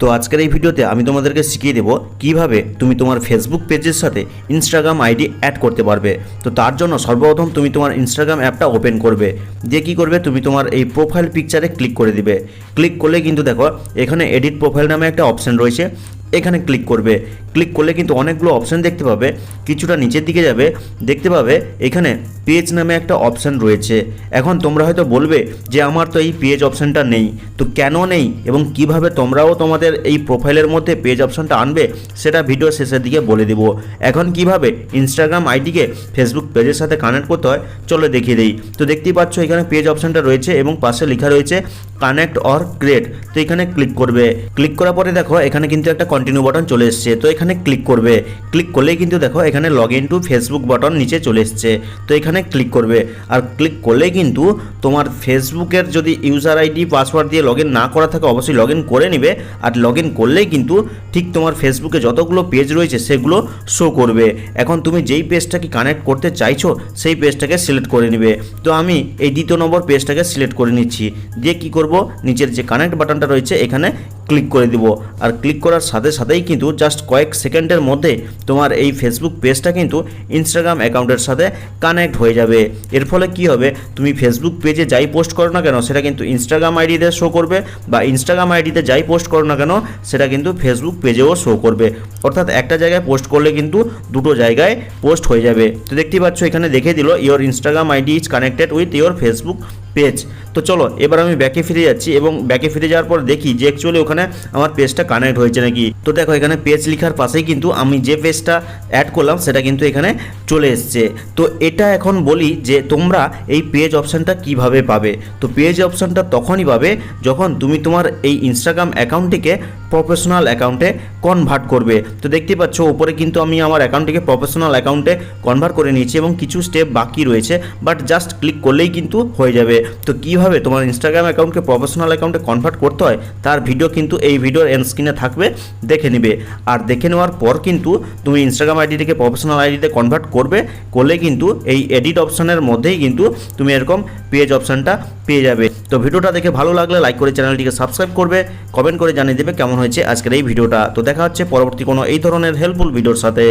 তো আজকের এই ভিডিওতে আমি তোমাদেরকে শিখিয়ে দেবো কীভাবে তুমি তোমার ফেসবুক পেজের সাথে ইনস্টাগ্রাম আইডি অ্যাড করতে পারবে। তো তার জন্য সর্বপ্রথম তুমি তোমার ইনস্টাগ্রাম অ্যাপটা ওপেন করবে। দিয়ে কী করবে? তুমি তোমার এই প্রোফাইল পিকচারে ক্লিক করে দিবে। ক্লিক করলে কিন্তু দেখো, এখানে এডিট প্রোফাইল নামে একটা অপশান রয়েছে। এখানে ক্লিক করবে। ক্লিক করলে কিন্তু অনেকগুলো অপশান দেখতে পাবে, কিছুটা নিচের দিকে যাবে, দেখতে পাবে এখানে পেজ নামে একটা অপশান রয়েছে। এখন তোমরা হয়তো বলবে যে আমার তো এই পেজ অপশানটা নেই, তো কেন নেই এবং কীভাবে তোমরাও তোমাদের এই প্রোফাইলের মধ্যে পেজ অপশানটা আনবে সেটা ভিডিও শেষের দিকে বলে দেবো। এখন কীভাবে ইনস্টাগ্রাম আইডিকে ফেসবুক পেজের সাথে কানেক্ট করতে হয়, চলো দেখিয়ে দিই। তো দেখতেই পাচ্ছ এখানে পেজ অপশানটা রয়েছে এবং পাশে লেখা রয়েছে কানেক্ট অর ক্রিয়েট তো এখানে ক্লিক করবে। ক্লিক করার পরে দেখো এখানে কিন্তু একটা কন্টিনিউ বাটন চলে এসছে, তো এখানে ক্লিক করবে। ক্লিক করলেই কিন্তু দেখো এখানে log in to Facebook button নিচে চলে এসছে। তো এখানে ক্লিক করবে। আর ক্লিক করলেই কিন্তু তোমার ফেসবুকের যদি ইউজার আইডি পাসওয়ার্ড দিয়ে লগ না করা থাকে, অবশ্যই লগ করে নিবে। আর লগ ইন করলেই কিন্তু ঠিক তোমার ফেসবুকে যতগুলো পেজ রয়েছে, সেগুলো শো করবে। এখন তুমি যেই পেজটাকে কানেক্ট করতে চাইছো, সেই পেজটাকে সিলেক্ট করে নিবে। তো আমি এই দ্বিতীয় নম্বর পেজটাকে সিলেক্ট করে নিচ্ছি। দিয়ে কি করব? নিচের যে কানেক্ট বাটনটা রয়েছে, এখানে ক্লিক করে দিব। আর ক্লিক করার সাথে সাথেই কিন্তু জাস্ট কয়েক সেকেন্ডের মধ্যে তোমার এই ফেসবুক পেজটা কিন্তু ইনস্টাগ্রাম অ্যাকাউন্টের সাথে কানেক্ট হয়ে যাবে। এর ফলে কি হবে? তুমি ফেসবুক পেজে যাই পোস্ট করো না কেন, সেটা কিন্তু ইনস্টাগ্রাম আইডিতে শো করবে বা ইনস্টাগ্রাম আইডিতে যাই পোস্ট করো না কেন, সেটা কিন্তু ফেসবুক পেজেও শো করবে। অর্থাৎ একটা জায়গায় পোস্ট করলে কিন্তু দুটো জায়গায় পোস্ট হয়ে যাবে। তো দেখতেই পাচ্ছ, এখানে দেখে দিল your Instagram ID is connected with your Facebook page. তো চলো, এবার আমি ব্যাকে ফিরে যাচ্ছি এবং ব্যাকে ফিরে যাওয়ার পর দেখি যে অ্যাকচুয়ালি ওখানে আমার পেজটা কানেক্ট হয়েছে নাকি। তো দেখো, এখানে পেজ লেখার পাশেই কিন্তু আমি যে পেজটা অ্যাড করলাম, সেটা কিন্তু এখানে চলে এসছে। তো এটা এখন বলি যে তোমরা এই পেজ অপশানটা কীভাবে পাবে? তো পেজ অপশানটা তখনই পাবে যখন তুমি তোমার এই ইনস্টাগ্রাম অ্যাকাউন্টটিকে প্রফেশনাল অ্যাকাউন্টে কনভার্ট করবে। তো দেখতে পাচ্ছ ওপরে কিন্তু আমি আমার অ্যাকাউন্টটিকে প্রফেশনাল অ্যাকাউন্টে কনভার্ট করে নিয়েছি এবং কিছু স্টেপ বাকি রয়েছে বাট জাস্ট ক্লিক করলেই কিন্তু হয়ে যাবে। তো কীভাবে তোমার ইনস্টাগ্রাম অ্যাকাউন্টকে প্রফেশনাল অ্যাকাউন্টে কনভার্ট করতে হয়, তার ভিডিও কিন্তু এই ভিডিওর এন্ড স্ক্রিনে থাকবে, দেখে নেবে। আর দেখে নেওয়ার পর কিন্তু তুমি ইনস্টাগ্রাম আইডিটিকে প্রফেশনাল আইডিতে কনভার্ট করবে, করলে কিন্তু এই এডিট অপশানের মধ্যেই কিন্তু তুমি এরকম পেজ অপশানটা পেয়ে যাবে। তো ভিডিওটা দেখে ভালো লাগলে লাইক করে চ্যানেলটিকে সাবস্ক্রাইব করবে কমেন্ট করে জানিয়ে দেবে কেমন হয়েছে আজকের এই ভিডিওটা তো দেখা হচ্ছে পরবর্তী কোনো এই ধরনের হেল্পফুল ভিডিওর সাথে।